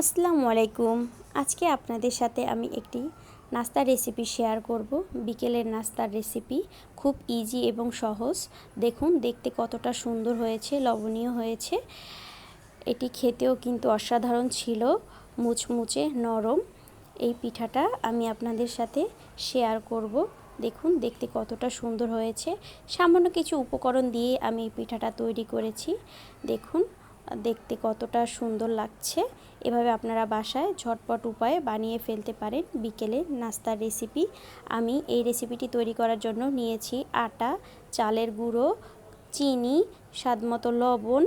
আসসালামু আলাইকুম। আজকে আপনাদের সাথে আমি একটি নাস্তার রেসিপি শেয়ার করব। বিকেলের নাস্তার রেসিপি খুব ইজি এবং সহজ। দেখুন, দেখতে কতটা সুন্দর হয়েছে, লবণীয় হয়েছে। এটি খেতেও কিন্তু অসাধারণ ছিল, মুচমুচে নরম। এই পিঠাটা আমি আপনাদের সাথে শেয়ার করব। দেখুন, দেখতে কতটা সুন্দর হয়েছে। সামান্য কিছু উপকরণ দিয়ে আমি এই পিঠাটা তৈরি করেছি। দেখুন দেখতে কতটা সুন্দর লাগছে। এভাবে আপনারা বাসায় ঝটপট উপায়ে বানিয়ে ফেলতে পারেন বিকেলে নাস্তার রেসিপি আমি এই রেসিপিটি তৈরি করার জন্য নিয়েছি আটা, চালের গুঁড়ো, চিনি স্বাদমতো লবণ,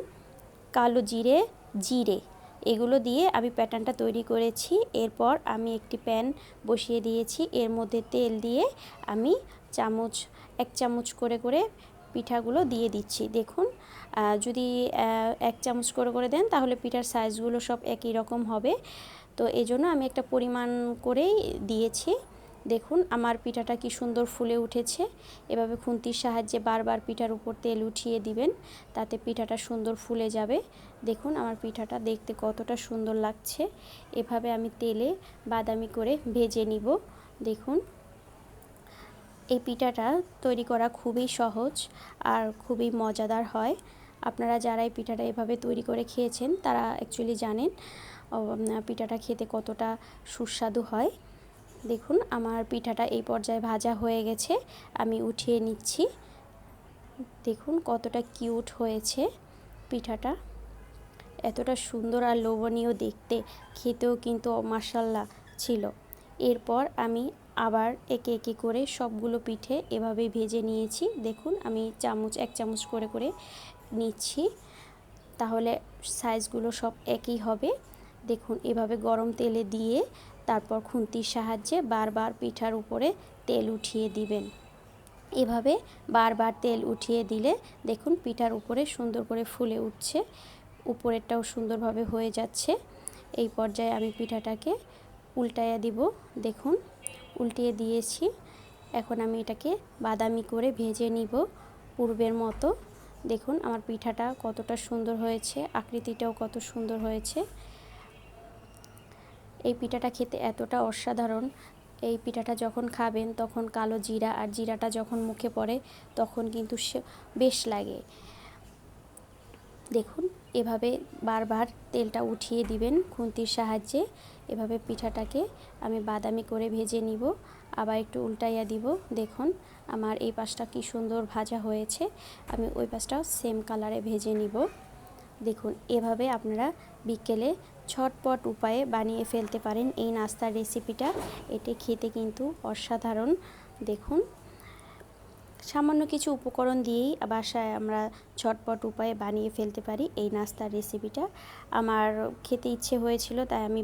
কালো জিরে জিরে। এগুলো দিয়ে আমি প্যাটার্নটা তৈরি করেছি। এরপর আমি একটি প্যান বসিয়ে দিয়েছি। এর মধ্যে তেল দিয়ে আমি চামচ, এক চামচ করে করে পিঠাগুলো দিয়ে দিচ্ছি। দেখুন যদি এক চামচ করে করে দেন, তাহলে পিঠার সাইজগুলো সব একই রকম হবে। তো এই জন্য আমি একটা পরিমাণ করেই দিয়েছি। দেখুন, আমার পিঠাটা কি সুন্দর ফুলে উঠেছে। এভাবে খুন্তির সাহায্যে বারবার পিঠার উপর তেল উঠিয়ে দিবেন, তাতে পিঠাটা সুন্দর ফুলে যাবে। দেখুন, আমার পিঠাটা দেখতে কতটা সুন্দর লাগছে। এভাবে আমি তেলে বাদামি করে ভেজে নিব। দেখুন এই পিঠাটা তৈরি করা খুবই সহজ আর খুবই মজাদার হয়। আপনারা যারা এই পিঠাটা এভাবে তৈরি করে খেয়েছেন, তারা অ্যাকচুয়ালি জানেন পিঠাটা খেতে কতটা সুস্বাদু হয়। দেখুন, আমার পিঠাটা এই পর্যায়ে ভাজা হয়ে গেছে, আমি উঠিয়ে নিচ্ছি। দেখুন, কতটা কিউট হয়েছে পিঠাটা। এতটা সুন্দর আর লোভনীয় দেখতে, খেতেও কিন্তু মাসাল্লা ছিল। এরপর আমি আবার একে একে করে সবগুলো পিঠে এভাবে ভেজে নিয়েছি। দেখুন, আমি চামচ, এক চামচ করে করে নিচ্ছি। তাহলে সাইজগুলো সব একই হবে। দেখুন, এভাবে গরম তেলে দিয়ে তারপর খুন্তির সাহায্যে বারবার পিঠার উপরে তেল উঠিয়ে দিবেন। এভাবে বারবার তেল উঠিয়ে দিলে দেখুন, পিঠার উপরে সুন্দর করে ফুলে উঠছে। উপরেরটাও সুন্দরভাবে হয়ে যাচ্ছে। এই পর্যায়ে আমি পিঠাটাকে উল্টাইয়া দিব। দেখুন উল্টিয়ে দিয়েছি। এখন আমি এটাকে বাদামি করে ভেজে নিব পূর্বের মতো। দেখুন, আমার পিঠাটা কতটা সুন্দর হয়েছে, আকৃতিটাও কত সুন্দর হয়েছে। এই পিঠাটা খেতে এতটা অসাধারণ। এই পিঠাটা যখন খাবেন, তখন কালো জিরা আর জিরাটা যখন মুখে পড়ে, তখন কিন্তু সে বেশ লাগে। দেখুন, এভাবে বারবার তেলটা উঠিয়ে দিবেন খুন্তির সাহায্যে। এভাবে পিঠাটাকে আমি বাদামি করে ভেজে নিব, আবার একটু উল্টাইয়া দিব। দেখুন, আমার এই পাশটা কি সুন্দর ভাজা হয়েছে। আমি ওই পাশটাও সেম কালারে ভেজে নিব। দেখুন, এভাবে আপনারা বিকেলে ছটপট উপায়ে বানিয়ে ফেলতে পারেন এই নাস্তার রেসিপিটা। এটি খেতে কিন্তু অসাধারণ। দেখুন সামান্য কিছু উপকরণ দিয়েই বাসায় আমরা ঝটপট উপায়ে বানিয়ে ফেলতে পারি এই নাস্তার রেসিপিটা আমার খেতে ইচ্ছে হয়েছিল, তাই আমি